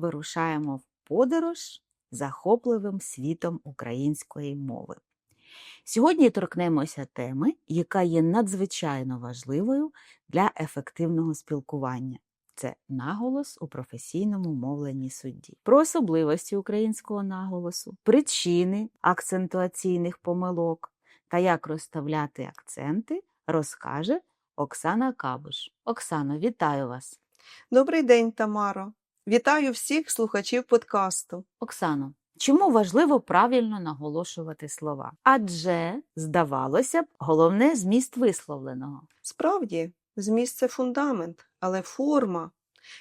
вирушаємо в подорож захопливим світом української мови. Сьогодні торкнемося теми, яка є надзвичайно важливою для ефективного спілкування. Це наголос у професійному мовленні судді. Про особливості українського наголосу, причини акцентуаційних помилок та як розставляти акценти, розкаже Оксана Кабуш. Оксано, вітаю вас. Добрий день, Тамаро. Вітаю всіх слухачів подкасту. Оксано, чому важливо правильно наголошувати слова? Адже, здавалося б, головне зміст висловленого. Справді, зміст це фундамент, але форма,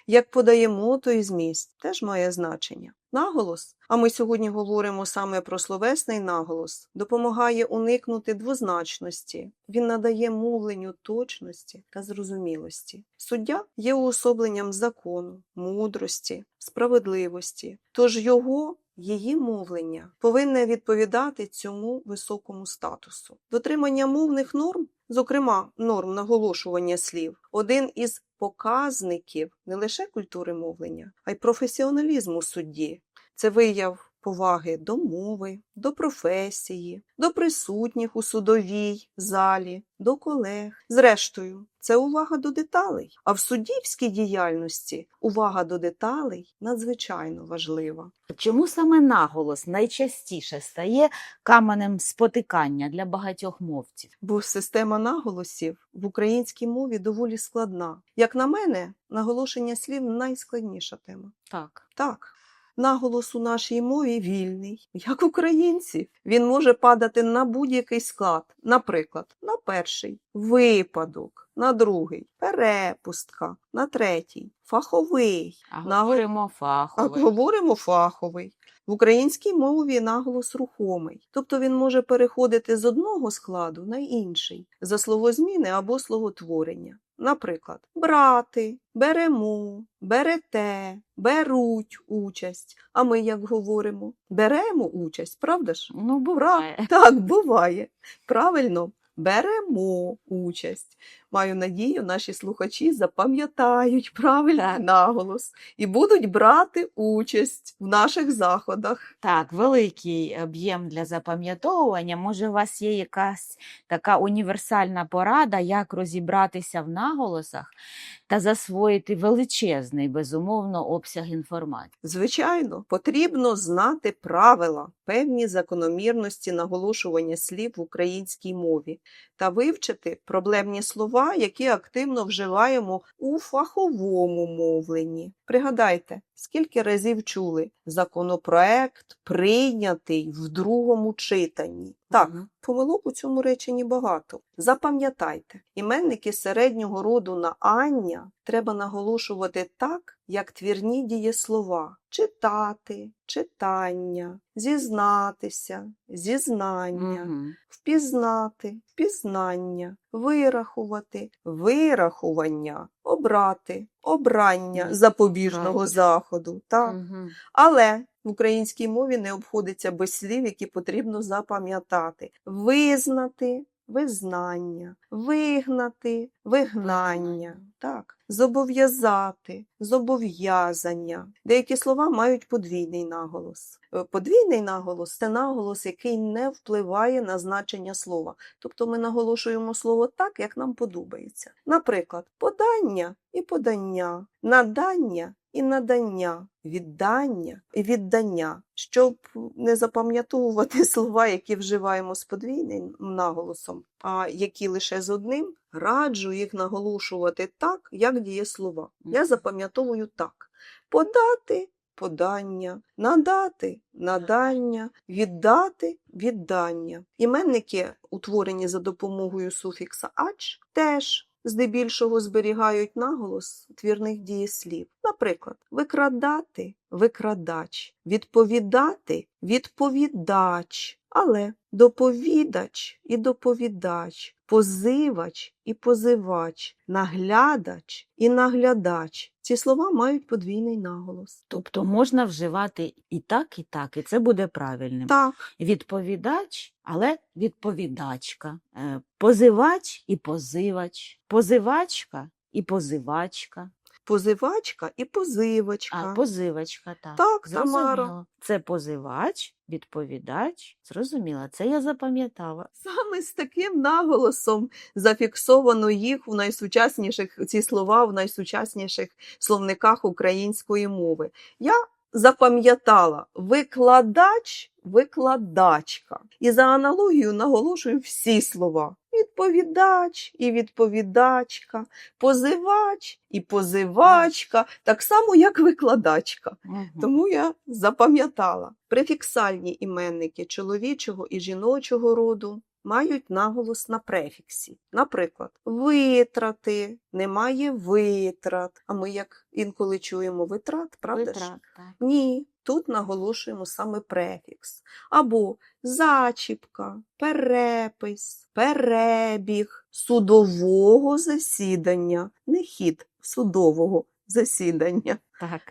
як подаємо той зміст, теж має значення. Наголос, а ми сьогодні говоримо саме про словесний наголос, допомагає уникнути двозначності. Він надає мовленню точності та зрозумілості. Суддя є уособленням закону, мудрості, справедливості, тож його Її мовлення повинне відповідати цьому високому статусу. Дотримання мовних норм, зокрема норм наголошування слів, один із показників не лише культури мовлення, а й професіоналізму судді. Це вияв поваги до мови, до професії, до присутніх у судовій залі, до колег. Зрештою, це увага до деталей. А в суддівській діяльності увага до деталей надзвичайно важлива. Чому саме наголос найчастіше стає каменем спотикання для багатьох мовців? Бо система наголосів в українській мові доволі складна. Як на мене, наголошення слів найскладніша тема. Так. Так, наголос у нашій мові вільний, як українці. Він може падати на будь-який склад, наприклад, на перший випадок, на другий перепустка, на третій фаховий. А На- говоримо А говоримо фаховий. В українській мові наголос рухомий, тобто він може переходити з одного складу на інший за словозміни або словотворення. Наприклад, брати, беремо, берете, беруть участь. А ми як говоримо? Беремо участь, правда ж? Ну, буває. Так, буває. Правильно, беремо участь. Маю надію, наші слухачі запам'ятають правильний Так. наголос і будуть брати участь в наших заходах. Так, великий об'єм для запам'ятовування. Може, у вас є якась така універсальна порада, як розібратися в наголосах та засвоїти величезний, безумовно, обсяг інформації. Звичайно, потрібно знати правила, певні закономірності наголошування слів в українській мові та вивчити проблемні слова, які активно вживаємо у фаховому мовленні. Пригадайте, скільки разів чули законопроект прийнятий в другому читанні. Так, помилок у цьому реченні багато. Запам'ятайте, іменники середнього роду на ання треба наголошувати так, як твірні дієслова: читати, читання, зізнатися, зізнання, Мгм. впізнати, впізнання, вирахувати, вирахування, обрати, обрання запобіжного Так. заходу. Так. Мгм. Але в українській мові не обходиться без слів, які потрібно запам'ятати. Визнати визнання, вигнати вигнання. Так. Зобов'язати, зобов'язання. Деякі слова мають подвійний наголос. Е, Подвійний наголос це наголос, який не впливає на значення слова. Тобто ми наголошуємо слово так, як нам подобається. Наприклад, подання і подання, надання і надання, віддання і віддання. Щоб не запам'ятовувати слова, які вживаємо з подвійним наголосом, а які лише з одним, раджу їх наголошувати так, як дієслова. Я запам'ятовую так: подати подання, надати надання, віддати віддання. Іменники, утворені за допомогою суфікса ач, теж здебільшого зберігають наголос твірних дієслів. Наприклад, викрадати викрадач, відповідати відповідач, але доповідач і доповідач, позивач і позивач, наглядач і наглядач. Ці слова мають подвійний наголос. Тобто можна вживати і так, і так, і це буде правильним. Так, Відповідач, але відповідачка. Е, Позивач і позивач. Позивачка і позивачка. Позивачка і позивачка. А, позивачка, так. Так, Зрозуміло. Тамара. Це позивач, відповідач. Зрозуміло, це я запам'ятала. Саме з таким наголосом зафіксовано їх у найсучасніших ці слова в найсучасніших словниках української мови. Я запам'ятала викладач, викладачка. І за аналогією наголошую всі слова: відповідач і відповідачка, позивач і позивачка, так само як викладачка. Тому я запам'ятала. Префіксальні іменники чоловічого і жіночого роду мають наголос на префіксі. Наприклад, витрати, немає витрат. А ми як інколи чуємо витрат, правда ж? Так. Ні, тут наголошуємо саме префікс. Або зачіпка, перепис, перебіг судового засідання, не хід судового засідання. Так.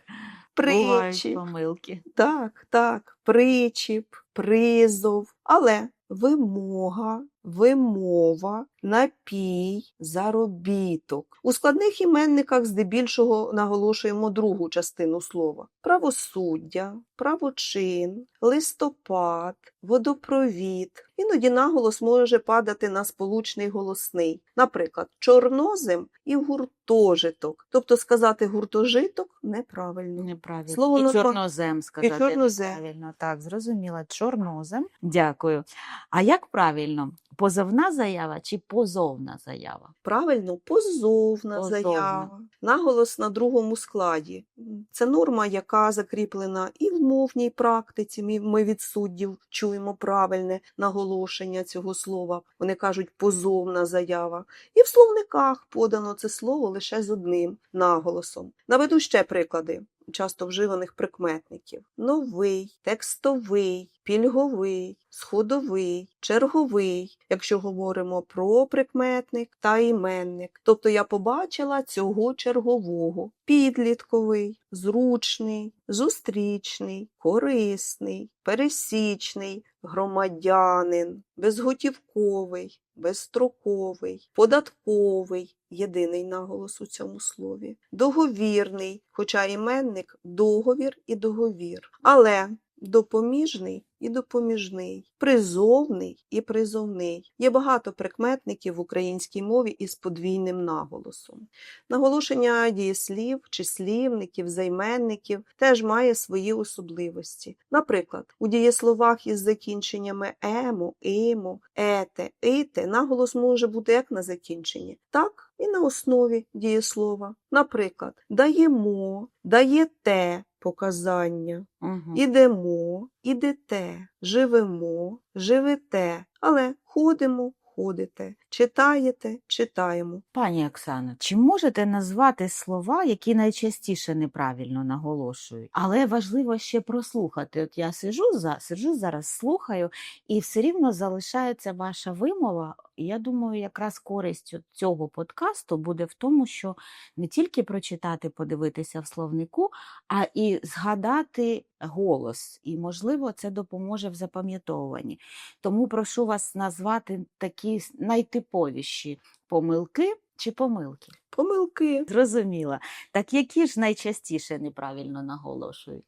Причіп, помилки. так, так, причіп, призов, але вимога, вимова, напій, заробіток. У складних іменниках здебільшого наголошуємо другу частину слова: правосуддя, правочин, листопад, водопровід. Іноді наголос може падати на сполучний голосний, наприклад, чорнозем і гуртожиток. Тобто сказати гуртожиток неправильно. Неправильно. Слово і чорнозем сказати. чорнозем. Правильно, так, зрозуміла. Чорнозем. Дякую. А як правильно? Позовна заява чи позовна заява? Правильно, позовна Позовна. заява. Наголос на другому складі. Це норма, яка закріплена і в мовній практиці. Ми- Ми від суддів чуємо правильне наголошення цього слова. Вони кажуть позовна заява. І в словниках подано це слово лише з одним наголосом. Наведу ще приклади часто вживаних прикметників: новий, текстовий, пільговий, сходовий, черговий, якщо говоримо про прикметник та іменник. Тобто я побачила цього чергового: підлітковий, зручний, зустрічний, корисний, пересічний, громадянин, безготівковий, безстроковий, податковий. Єдиний наголос у цьому слові. Договірний, хоча іменник договір і договір. Але допоміжний і допоміжний, призовний і призовний. Є багато прикметників в українській мові із подвійним наголосом. Наголошення дієслів, числівників, займенників теж має свої особливості. Наприклад, у дієсловах із закінченнями емо, имо, ете, ите наголос може бути як на закінченні, так і на основі дієслова. Наприклад, даємо, даєте показання. Угу. Ідемо, ідете, живемо, живете, але ходимо, ходите, читаєте, читаємо. Пані Оксано, чи можете назвати слова, які найчастіше неправильно наголошують? Але важливо ще прослухати. От я сижу за сиджу зараз, слухаю, і все рівно залишається ваша вимова. Я думаю, якраз користь цього подкасту буде в тому, що не тільки прочитати, подивитися в словнику, а і згадати голос. І, можливо, це допоможе в запам'ятовуванні. Тому прошу вас назвати такі с- найтиповіші помилки чи помилки. Помилки. Зрозуміла. Так які ж найчастіше неправильно наголошують?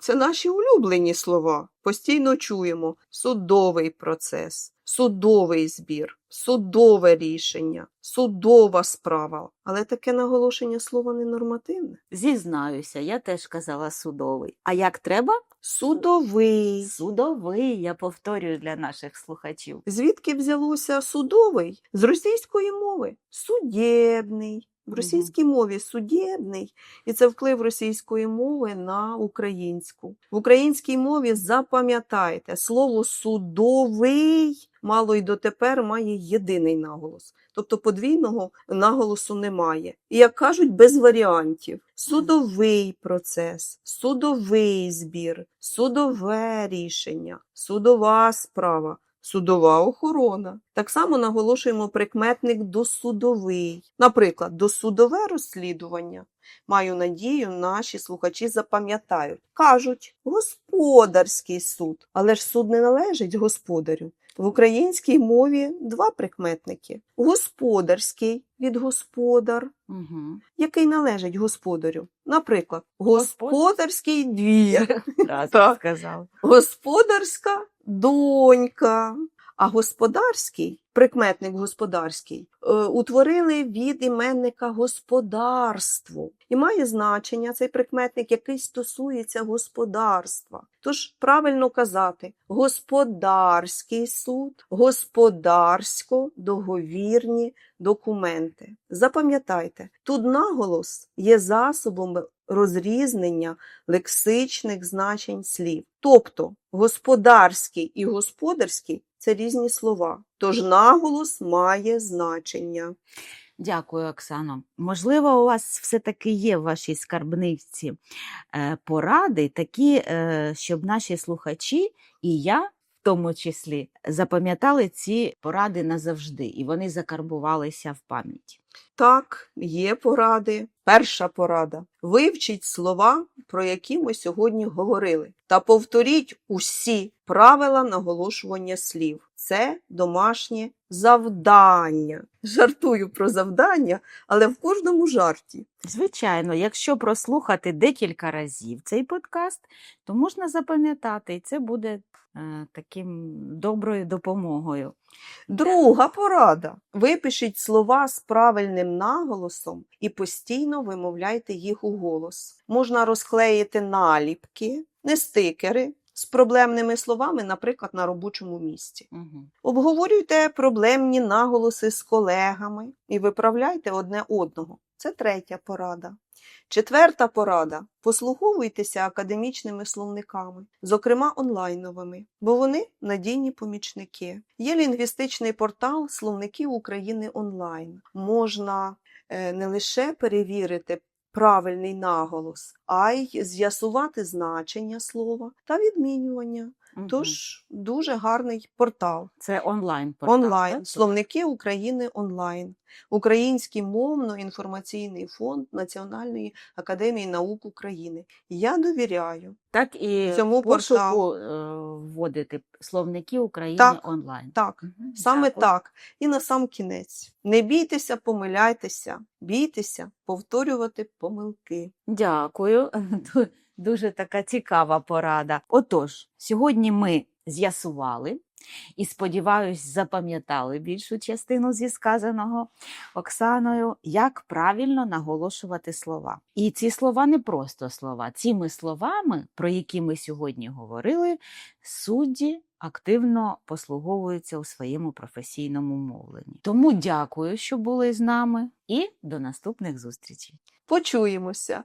Це наші улюблені слова. Постійно чуємо судовий процес, судовий збір, судове рішення, судова справа. Але таке наголошення слова ненормативне. Зізнаюся, я теж казала судовий. А як треба? Судовий. Судовий, я повторюю для наших слухачів. Звідки взялося судовий? З російської мови судєбний. В російській мові судєбний, і це вплив російської мови на українську. В українській мові запам'ятайте, слово судовий мало й дотепер має єдиний наголос, тобто подвійного наголосу немає. І як кажуть, без варіантів: судовий процес, судовий збір, судове рішення, судова справа. Судова охорона. Так само наголошуємо прикметник досудовий. Наприклад, досудове розслідування. Маю надію, наші слухачі запам'ятають. Кажуть, господарський суд. Але ж суд не належить господарю. В українській мові два прикметники: господарський від господар, Угу. який належить господарю. Наприклад, господарський двір, Раз Так. сказав. господарська донька. А господарський, прикметник господарський, е, утворили від іменника господарство. І має значення цей прикметник, який стосується господарства. Тож правильно казати господарський суд, господарсько-договірні документи. Запам'ятайте, тут наголос є засобом розрізнення лексичних значень слів. Тобто господарський і господарський це різні слова, тож наголос має значення. Дякую, Оксано. Можливо, у вас все-таки є в вашій скарбниці е, поради, такі, е, щоб наші слухачі і я, в тому числі, запам'ятали ці поради назавжди, і вони закарбувалися в пам'яті. Так, є поради. Перша порада. Вивчіть слова, про які ми сьогодні говорили, та повторіть усі правила наголошування слів. Це домашнє завдання. Жартую про завдання, але в кожному жарті. Звичайно, якщо прослухати декілька разів цей подкаст, то можна запам'ятати, і це буде е, таким доброю допомогою. Друга порада. Випишіть слова з правильним наголосом і постійно вимовляйте їх у голос. Можна розклеїти наліпки, не стикери з проблемними словами, наприклад, на робочому місці. Угу. Обговорюйте проблемні наголоси з колегами і виправляйте одне одного. Це третя порада. Четверта порада. Послуговуйтеся академічними словниками, зокрема онлайновими, бо вони надійні помічники. Є лінгвістичний портал Словників України онлайн. Можна е, не лише перевірити правильний наголос, а й з'ясувати значення слова та відмінювання. Тож дуже гарний портал. це онлайн портал. Онлайн. так? Словники України онлайн. Український мовно-інформаційний фонд Національної академії наук України. Я довіряю. Так і Цьому порталу. е, вводити словники України Так. онлайн. Так, саме дякую. так. І на сам кінець. Не бійтеся, помиляйтеся, бійтеся повторювати помилки. Дякую. Ду- Дуже така цікава порада. Отож, сьогодні ми з'ясували і, сподіваюсь, запам'ятали більшу частину зі сказаного Оксаною, як правильно наголошувати слова. І ці слова не просто слова. Цими словами, про які ми сьогодні говорили, судді активно послуговуються у своєму професійному мовленні. Тому дякую, що були з нами, і до наступних зустрічей. Почуємося.